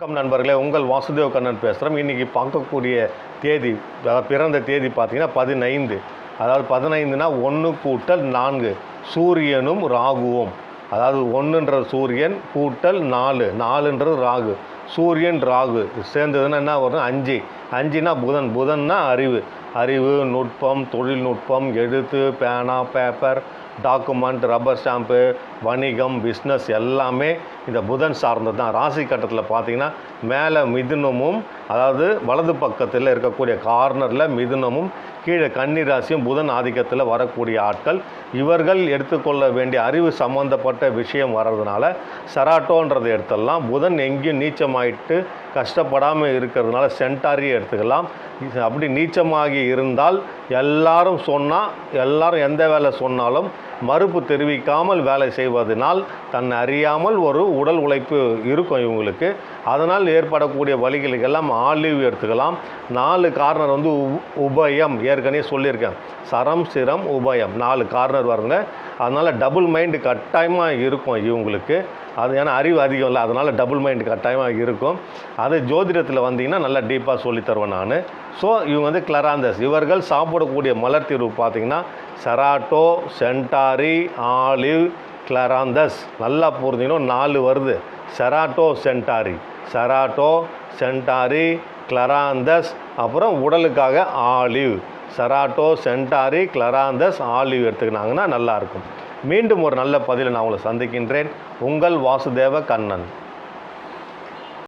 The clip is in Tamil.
வணக்கம் நண்பர்களே உங்கள் வாசுதேவ கண்ணன் பேசுகிறோம் இன்றைக்கி பார்க்கக்கூடிய தேதி அதாவது பிறந்த தேதி பார்த்தீங்கன்னா பதினைந்து. அதாவது பதினைந்துனா ஒன்று கூட்டல் நான்கு. சூரியனும் ராகுவும். அதாவது ஒன்றுன்ற சூரியன் கூட்டல் நாலு. நாலுன்றது ராகு. சூரியன் ராகு. சேர்ந்ததுன்னா என்ன வரும்? அஞ்சு. அஞ்சுனா புதன். புதன்னா அறிவு. அறிவு நுட்பம் தொழில்நுட்பம் எழுத்து பேனா பேப்பர் டாக்குமெண்ட் ரப்பர் ஸ்டாம்ப்பு வணிகம் பிஸ்னஸ் எல்லாமே இந்த புதன் சார்ந்தது தான். ராசி கட்டத்தில் பார்த்தீங்கன்னா மேலே மிதுனமும் அதாவது வலது பக்கத்தில் இருக்கக்கூடிய கார்னரில் மிதுனமும் கீழே கன்னி ராசியும் புதன் ஆதிக்கத்தில் வரக்கூடிய ஆட்கள். இவர்கள் எடுத்துக்கொள்ள வேண்டிய அறிவு சம்மந்தப்பட்ட விஷயம் வர்றதுனால செராட்டோன்றதை எடுத்துடலாம். புதன் எங்கேயும் நீச்சமாயிட்டு கஷ்டப்படாமல் இருக்கிறதுனால சென்டாரியே எடுத்துக்கலாம். அப்படி நீச்சமாகி இருந்தால் எல்லாரும் சொன்னால் எல்லாரும் எந்த வேலை சொன்னாலும் மறுப்பு தெரிவிக்காமல் வேலை செய்வதனால் தன்னை அறியாமல் ஒரு உடல் உழைப்பு இருக்கும் இவங்களுக்கு. அதனால் ஏற்படக்கூடிய வழிகளுக்கெல்லாம் ஆலிவ் எடுத்துக்கலாம். நாலு கார்னர் வந்து உ- உபயம் ஏற்கனவே சொல்லியிருக்கேன். சரம் சிரம் உபயம். நாலு கார்னர் வருங்க. அதனால் டபுள் மைண்டு கட்டாயமாக இருக்கும் இவங்களுக்கு. அது ஏன்னா அறிவு அதிகம் இல்லை. அதனால் டபுள் மைண்ட் கட்டாயமாக இருக்கும். அது ஜோதிடத்தில் வந்தீங்கன்னா நல்லா டீப்பாக சொல்லித் தருவேன் நான். ஸோ இவங்க வந்து கிளராந்தஸ் இவர்கள் சாப்பிடக்கூடிய மலர் தீர்வு பார்த்தீங்கன்னா செராட்டோ சென்டாரி ஆலிவ் கிளராந்தஸ் நல்லா புரிஞ்சிங்கன்னா நாலு வருது. செராட்டோ சென்டாரி செராட்டோ சென்டாரி கிளராந்தஸ் அப்புறம் உடலுக்காக ஆலிவ் செராட்டோ சென்டாரி கிளராந்தஸ் ஆலிவ் எடுத்துக்கினாங்கன்னா நல்லாயிருக்கும் மீண்டும் ஒரு நல்ல பதிலை நான் உங்களை சந்திக்கின்றேன். உங்கள் வாசுதேவ கண்ணன்.